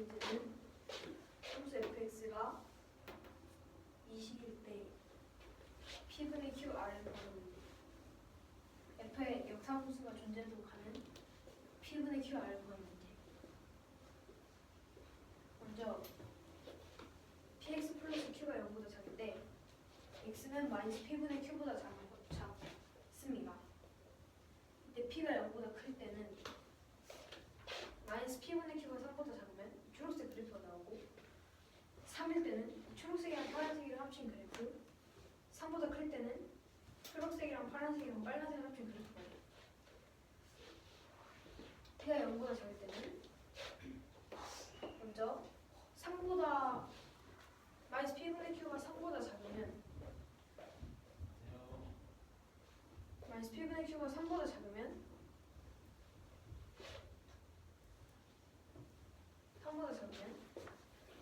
포인트는 함수 fx가 20일 때 p분의 qr을 구하는 f의 역사함수가 존재도 가는 p분의 qr을 구하는 문제 먼저 px 플러스 q가 0보다 작을 때 x는 마이너스 p분의 q보다 작은 것 작습니다. 근데 p가 0보다 클 때는 마이너스 p분의 q가 3보다 작으면 초록색 그래프가 나오고 3일 때는 초록색이랑 파란색이랑 합친 그래프. 3보다 클 때는 초록색이랑 파란색이랑 빨간색을 합친 그래프가 나와요. p가 0보다 작을 때는 먼저 3보다 마이너스 p분의 q가 3보다 작으면 마이너스 p분의 q가 3보다 작으면 3보다 작으면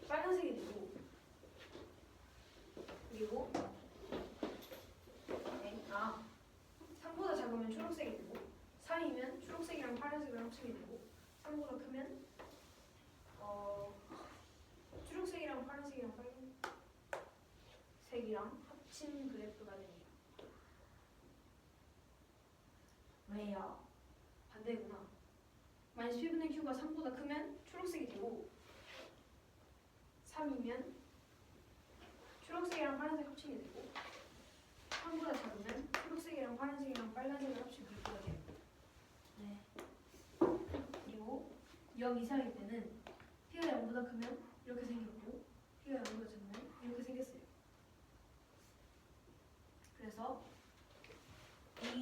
빨간색이 되고 그리고 네, 아 3보다 작으면 초록색이 되고 3이면 초록색이랑 파란색을 합치게 3보다 크면 어 초록색이랑 파란색이랑 빨간색이랑 합친 그래프가 됩니다. 왜요? 반대구나. 마이너스 p분의 q가 3보다 크면 초록색이 되고 3이면 초록색이랑 파란색 합치게 되고 3보다 작으면 초록색이랑 파란색이랑 빨간색을 합친 그래프가 돼요. 네. 그리고 0 이상일 때는 p가 0보다 크면 이렇게 생겼고 p가 0보다 작으면 이렇게 생겼어요. 그래서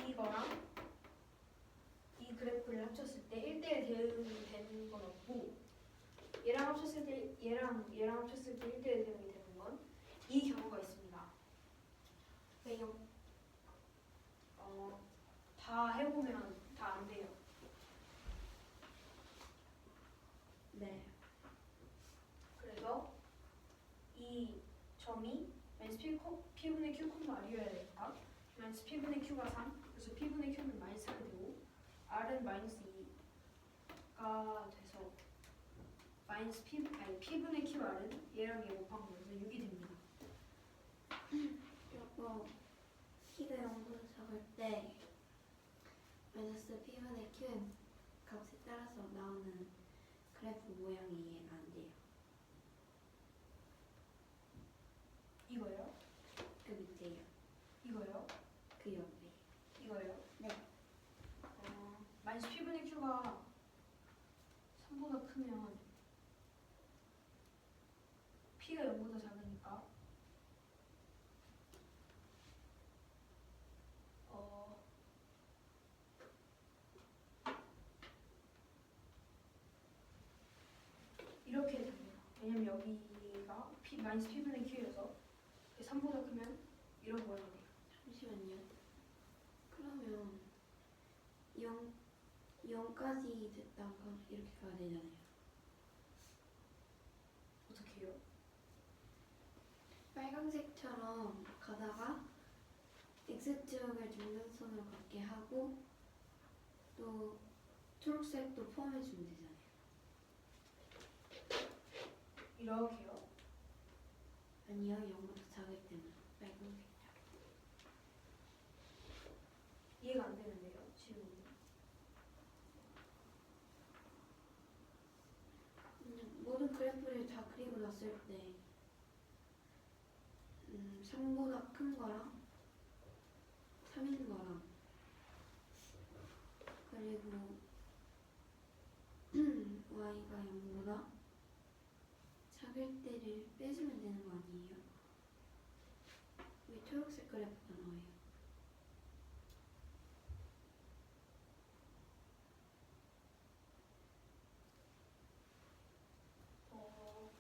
이거랑 이 그래프를 합쳤을 때 1대1 대응이 되는 건 없고 얘랑 합쳤을 때 얘랑 얘랑 합쳤을 때 1대1 대응이 되는 건 이 경우가 있습니다. 왜요? 어, 다 해보면 다 안 돼요. 네. 그래서 이 점이 마이너스 P, 코- P분의 Q 콤마 R이어야 되니까 마이너스 P분의 Q가 3 그래서 P분의 Q는 마이너스 3이 되고 R은 마이너스 2가 돼서 마이너스 P, 아니 P분의 Q R은 얘랑 얘 곱한 거여서 6이 됩니다. 그리고 키가 0보다 작을 때 마이너스 p분의 q는 값에 따라서 나오는 그래프 모양이 이해가 안 돼요. 이거요? 그 밑에요. 이거요? 그 옆에. 이거요? 네. 어, 마이너스 P분의 Q가 3보다 크면 P가 0보다 작으니까 어, 이렇게 됩니다. 왜냐면 여기가 P, 마이너스 P분의 Q여서 3보다 크면 이런 모양이 돼요. 잠시만요. 그러면 0 0까지 됐다가 이렇게 가야 되잖아요. 어떻게 해요? 빨강색처럼 가다가 x축을 중간선으로 갖게 하고 또 초록색도 포함해 주면 되잖아요. 이렇게요. 아니요, 0보다 작을 때는 빨강색처럼. 이해가 안 되는데요, 지금. 음, 모든 그래프를 다 그리고 났을 때 음, 3보다 큰 거랑 3인 거랑 그리고 y가 0보다 작을 때를 빼주면 되는 거 아니에요? 왜 초록색 그래프가 나와요? 어,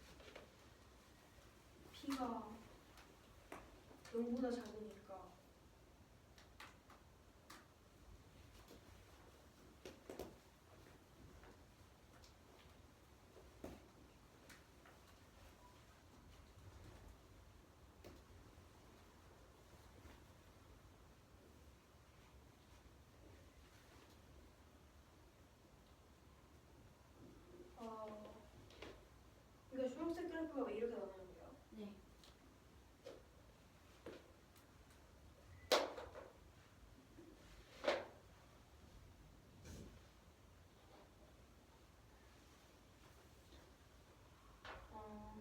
P가 0보다 작으니까 어, 그래프가 왜 이렇게 나오는 거예요? 네. 어,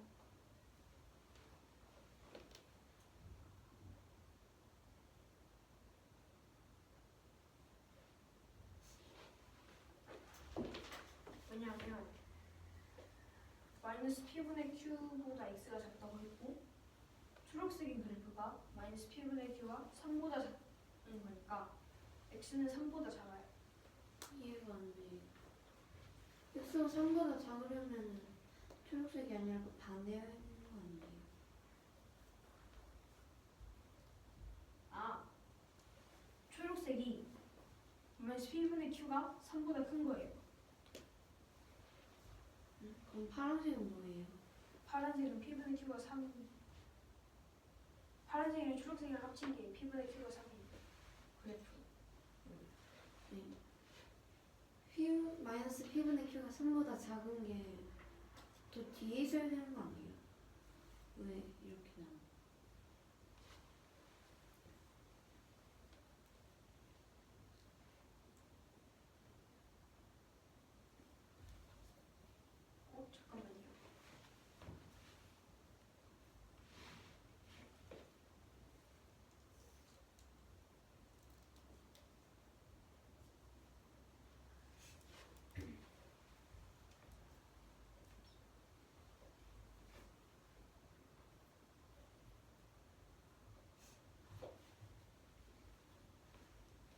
왜냐하면 마이너스 p분의 q보다 x가 작다고 했고 초록색인 그래프가 마이너스 p분의 q가 3보다 작은 거니까 x는 3보다 작아요. 이해가 안 돼요. x가 3보다 작으려면 초록색이 아니라 그 반대여야 되는 거 아니에요? 아 초록색이 마이너스 p분의 q가 3보다 큰 거예요. 응? 그럼 파란색은 뭐예요? 파란색은 p분의 q가 3 파란색이랑 초록색이랑 합친 게 p분의 q가 3이에요. 그래프. 네. P 마이너스 P분의 Q가 3보다 작은 게더 뒤에 있어야 되는 거 아니에요? 왜 이렇게 나와? 어 잠깐만요.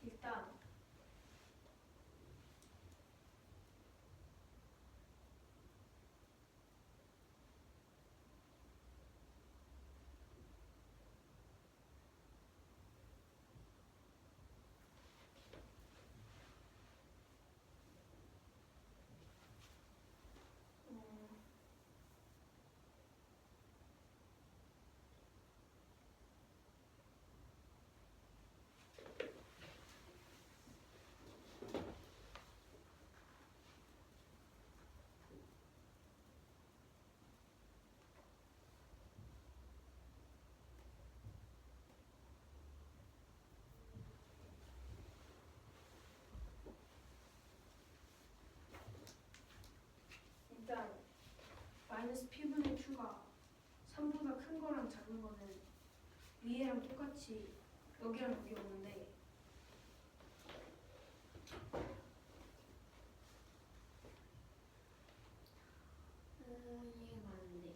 일단 음, 일단 마이너스 p분의 q가 3보다 큰 거랑 작은 거는 위에랑 똑같이 여기랑 여기 오는데 음, 이해가 안 돼요.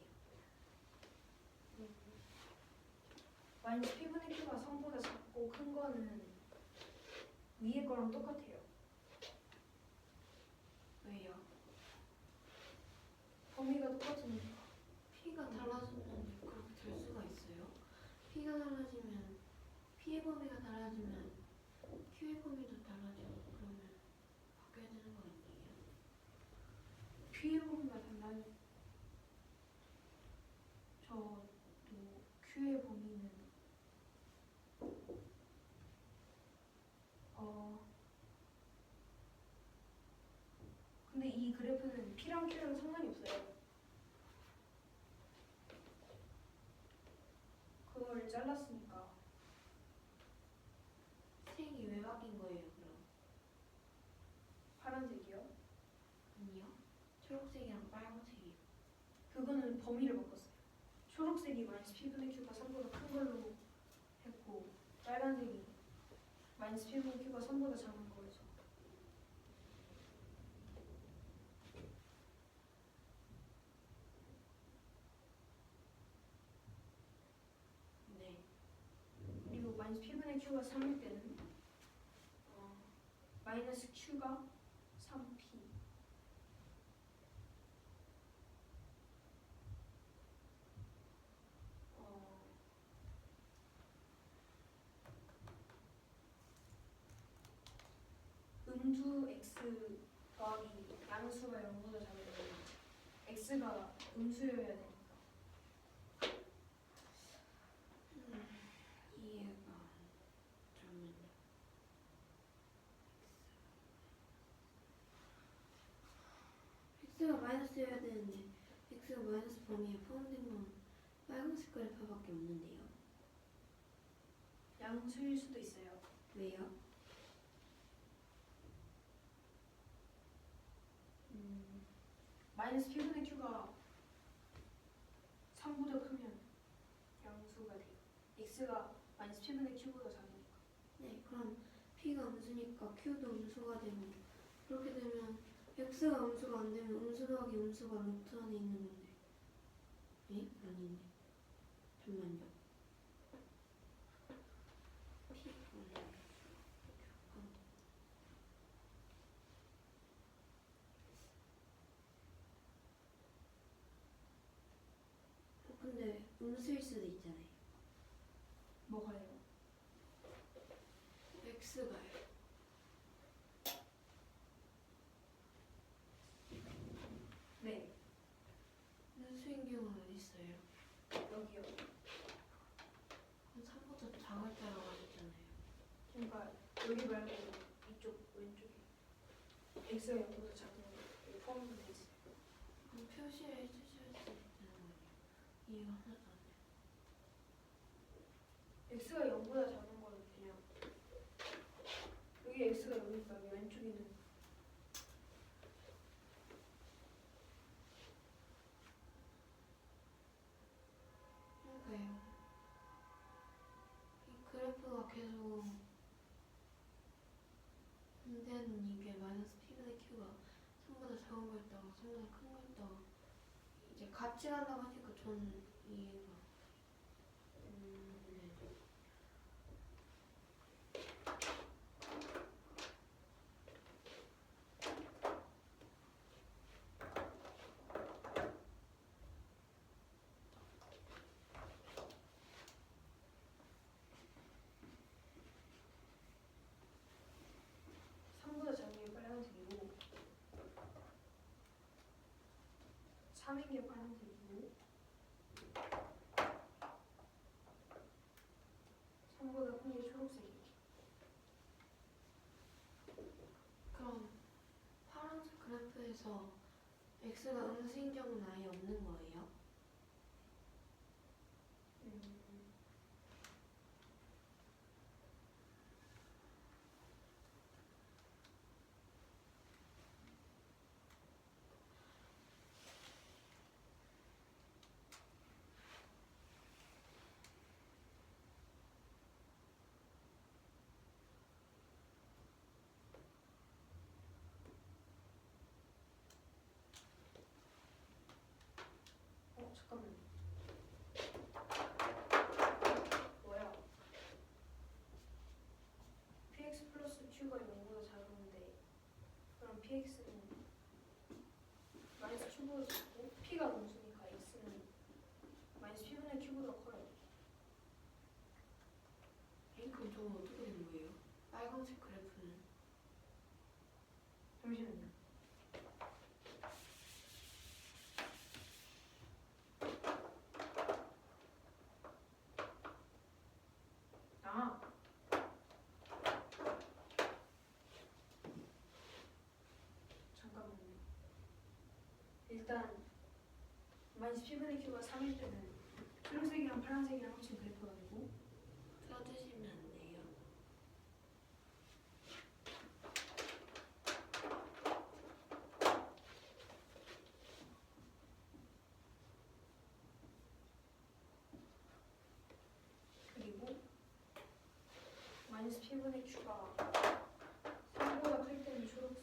마이너스 p분의 q가 3보다 작고 큰 거는 위에 거랑 똑같아요. 범위가 똑같으니까. P가 달라지면 그렇게 될 수가 있어요? P가 달라지면 P의 범위가 달라지면 Q의 범위도 달라지고 그러면 바뀌어야 되는 거 아니에요? p의 범위가 달라요. 저도 q의 범위는 어 근데 이 그래프는 p랑 q랑 상관이 없어요. 그걸 잘랐으니까 색이 왜 바뀐 거예요 그럼? 파란색이요. 아니요? 초록색이랑 빨간색이요. 그거는 범위를 바꿨어요. 초록색이 마이너스 p분의 q가 3보다 큰 걸로 했고 빨간색이 마이너스 p분의 q가 3보다 작은 해서 네. 그리고 마이너스 p분의 q가 3일 때는 어, 마이너스 q가 3p 어, 음수 x 더하기 양수가 0보다 작으면 x가 음수여야 되니까 음, 이해가 잠깐만요. X가 마이너스여야 되는데 X가 마이너스 범위에 포함된 건 빨간색 그래프밖에 없는데요. 양수일 수도 있어요. 왜요? 음, 마이너스 P분의 Q가 3보다 크면 양수가 돼요. X가 마이너스 P분의 Q보다 작으니까. 네, 그럼 p가 음수니까 q도 음수가 되고 그렇게 되면 x가 음수가 안 되면 음수 더하기 음수가 루트 안에 있는 건데. 에? 아닌데. 잠만요. p 음. 어, 근데 음수일 수도 있잖아요. 뭐가요? x가요. 네, 음수인 경우는 어디 있어요? 여기요. 그럼 3보다 작을 때라고 하셨잖아요. 그러니까 여기 말고 이쪽 왼쪽에 X가 0보다 작은 거 여기 포함되면 되지. 그럼 표시를 해주셔야 되는 거예요. 이해가 하나도 안 돼요. X가 0보다 작은 거는 그냥 여기 X가 0이니까 여기 왼쪽에 있는 그러니까요. 이 그래프가 계속 안 되는 이게 마이너스 p분의 q가 3보다 작은 거 있다가 3보다 큰 거 있다가 이제 같이 간다고 하니까 저는 이해가 음, 안 되죠. 삼보다 작은 게 빨간색이고 3인 게 파란색이고 3보다 큰 게 초록색이에요. 그럼 파란색 그래프에서 x가 음수인 경우는 아예 없는 거예요? 음, 어 잠깐만. 뭐야? px 플러스 q가 0보다 작은데 그럼 px는 마이너스 q보다 작고 p가 음수니까 x는 마이너스 p분의 q보다 커요. 에이, 그럼 저건 어떻게 된 거예요? 빨간색 그래프는? 잠시만요. 아. 잠깐만요. 일단 마이너스 P분의 Q가 3일 때는 초록색이랑 파란색이랑 합친 그래프가 되고 써주시면 안 돼요. 그리고 마이너스 P분의 Q가 3보다 클 때는 초록색이고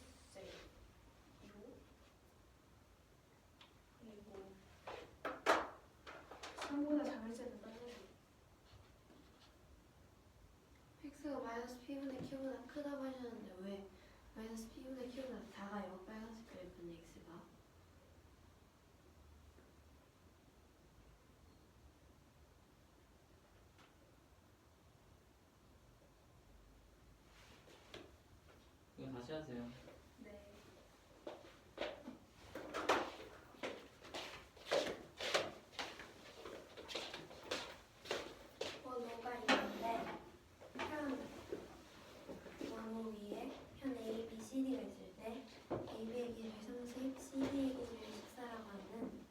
그리고 3보다 작을 때는 빨간색 x가 마이너스 p분의 q보다 크다고 하셨는데 왜 마이너스 p분의 q보다 작아요? 빨간색 그래프는 x가? 이거 다시 하세요. 네. 번호가 있는데 편 번호 위에 편 A, B, C, D가 있을 때 A, B의 길을 30, C, D의 길을 14라고 하는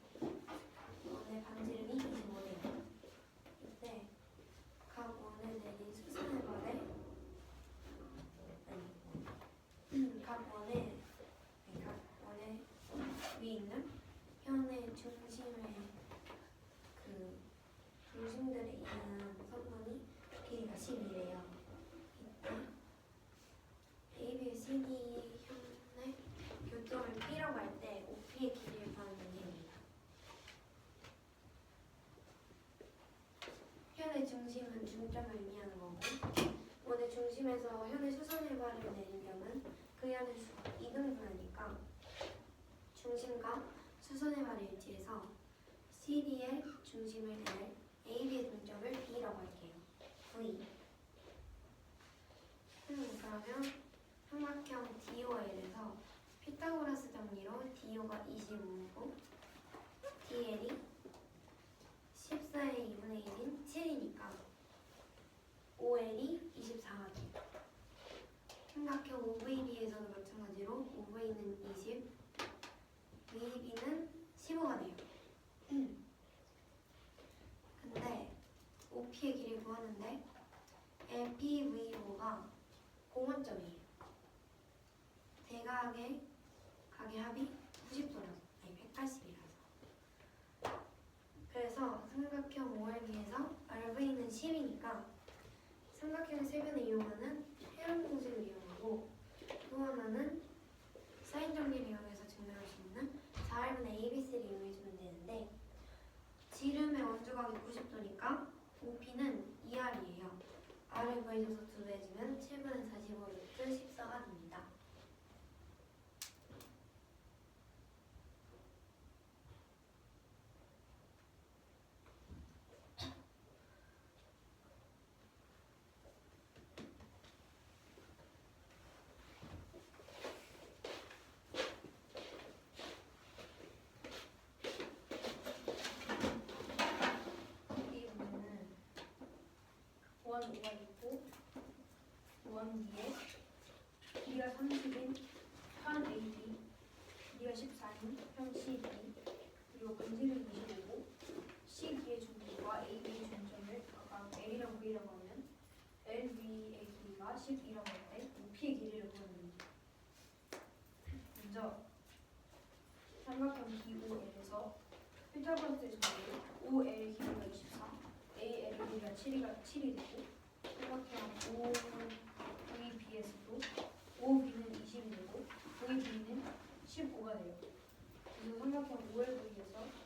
중심의 그 중심들이 있는 선분이 길이가 10이래요. 이때 AB, CD 현의 교점을 P라고 할 때 OP의 길이를 구하는 문제입니다. 현의 중점을 의미하는 거고 원의 중심에서 현의 수선일발을 내린 점은 그 현의 수가 이등분하니까 중심과 수선일발이 일치해서 CD의 중심을 낼 AB의 중점을 B라고 할게요. V 음, 그러면 삼각형 DOL에서 피타고라스 정리로 DO가 25고 DL이 14의 2분의 1인 7이니까 OL이 24가 돼요. 삼각형 OVB에서도 마찬가지로 OV는 20, VB는 15가 돼요. 음. 근데 OP의 길이를 구하는데 LPVO가 공원점이에요. 대각의 각의 합이 90도라서 아니 180이라서 그래서 삼각형 OLB에서 RV는 10이니까 삼각형 세변을 이용하는 헤론 공식을 이용하고 또 하나는 사인 정리를 이용해서 증명할 수 있는 4R분의 ABC를 이용해주면 되는데 지름의 원주각이 90도니까 OP는 2R이에요. R을 구해줘서 두배 해주면 7분의 45 루트 14가 됩니다. 이 문제는 원 5가 있고 원 뒤에 B가 30인 현 AB B가 14인 현 CD 5에 비해서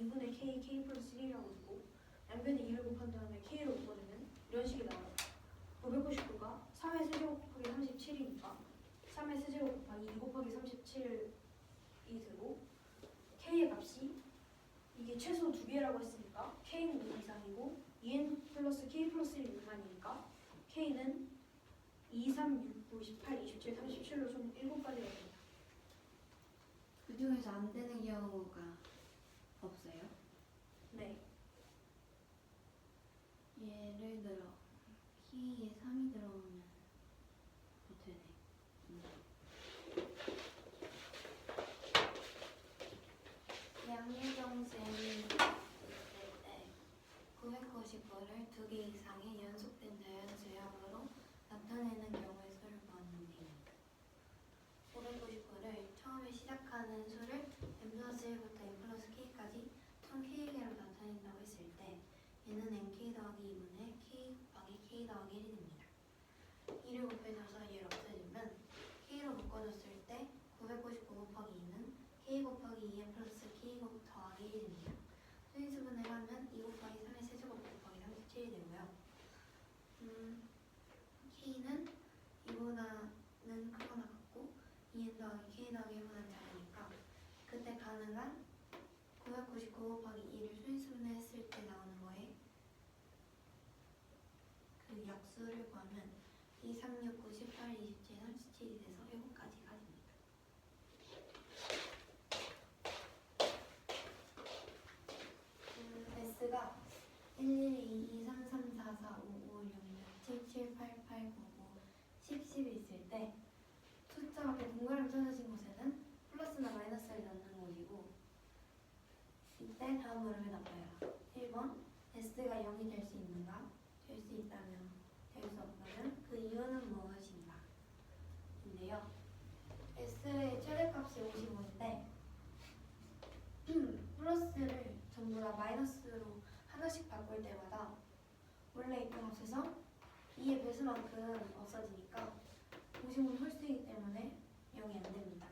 2분의 k, k 플러스 1이라고 두고 양변에 2를 곱한 다음에 k를 묶어주면 이런 식이 나와요. 999가 3의 세제곱 곱하기 37이니까 3의 세제곱 곱하기 2 곱하기 37이 되고 k의 값이 이게 최소 두 개라고 했으니까 k는 2 이상이고 2n 플러스 k 플러스 1 미만이니까 k는 2, 3, 6, 9, 18, 27, 37로 총 7가지가 됩니다. 그 중에서 안 되는 경우가 없어요? 네. 예를 들어 키에 3이 들어오면 어떻게 돼? 음. 양의정쌤이 있을 때 999를 두 개 이상의 연속된 자연수의 합으로 나타내는 경우의 수를 구하는 문제입니다. 599를 처음에 시작하는 수를 n 플러스 1부터 n 플러스 k까지 총 k개로 나타낸다고 했을 때 얘는 nk 더하기 2분의 k 곱하기 k 더하기 1이 됩니다. 2를 곱해줘서 얘를 없애주면 k로 묶어줬을 때 999 곱하기 2는 k 곱하기 2n 플러스 k 곱 더하기 1이 됩니다. 수인수분을 하면 2 곱하기 3의 세제곱 곱하기 37이 되고요. 음, k는 2보다는 크거나 같고 2n 더하기 k 더하기 1보다는 작으니까 그때 가능한 999 곱하기 2를 수인수분해 약수를 구하면 2, 3, 6, 9, 18, 27, 37이 돼서 7가지가 됩니다. 음, S가 1, 1, 2, 2, 3, 3, 4, 4, 5, 5, 6, 6, 7, 7, 8, 8, 9, 9, 10, 10이 있을 때 숫자 앞에 동그라미 쳐주신 곳에는 플러스나 마이너스를 넣는 곳이고 이때 다음 물음에 답하여라. 1번 S가 0이 될 수 있는가? 될 수 있다면 될 수 없다면 그 이유는 무엇인가? 인데요. S의 최대값이 55인데 플러스를 전부 다 마이너스로 하나씩 바꿀 때마다 원래 있던 값에서 2의 배수만큼 없어지니까 55는 홀수이기 때문에 0이 안 됩니다.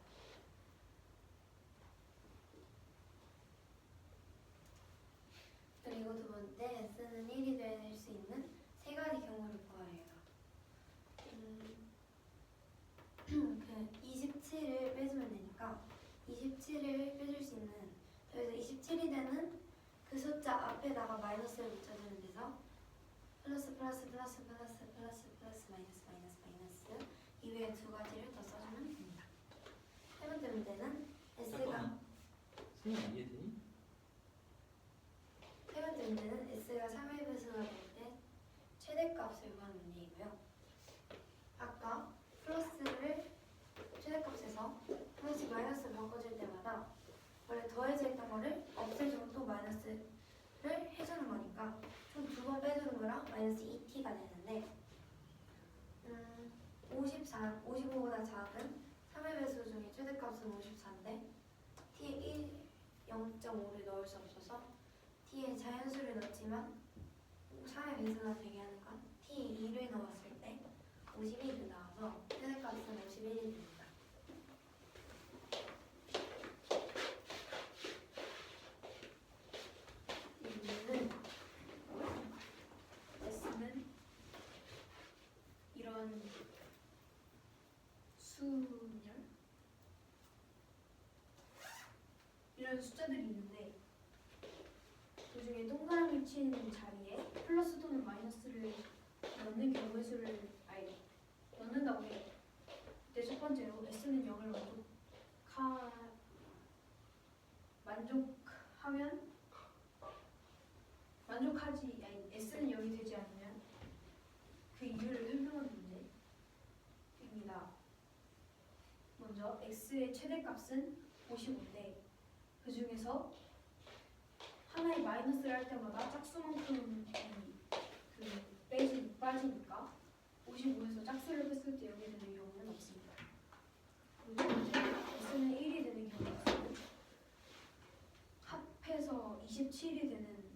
7이 되는 그 숫자 앞에다가 마이너스를 붙여주는 데서 플러스 플러스 플러스 플러스 플러스 플러스 마이너스 마이너스 마이너스 이외에 두 가지를 더 써주면 됩니다. 세 번째 문제는 S가 선생님 이해되니? 세 번째 문제는 S가 3의 배수가 될 때 최대값을 구하는 문제이고요. 3U랑 마이너스 2T가 되는데 음, 54, 55보다 작은 3의 배수 중에 최대값은 54인데 T에 1, 0.5를 넣을 수 없어서 T에 자연수를 넣지만 3의 배수가 되게 하는 건 T에 2를 넣었을 때 51을 나와요. 수열 이런 숫자들이 있는데 그 중에 동그라미 친 자리에 플러스 또는 마이너스를 넣는 경우의 수를 아니 넣는다고 해요. 그때 첫 번째로 S는 0을 만족하 만족하면 만족하지 아니 S는 0이 되지 않으면 그 이유를 설명하는 문제입니다. 먼저 X의 최대값은 55인데 그 중에서 하나의 마이너스를 할 때마다 짝수만큼 그 빼지 빠지니까 55에서 짝수를 뺐을 때 0이 되는 경우는 없습니다. 그리고 S는 1이 되는 경우는 합해서 27이 되는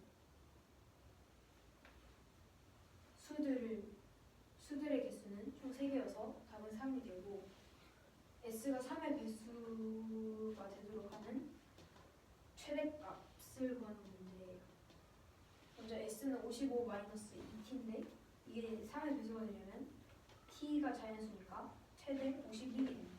수들을 수들의 개수는 총 3개여서 답은 3이 되고 S가 3의 배수가 되도록 하는 최대값을 구하는 문제예요. 먼저 S는 55 마이너스 2t인데 이게 3의 배수가 되려면 t가 자연수니까 최대 51이 됩니다.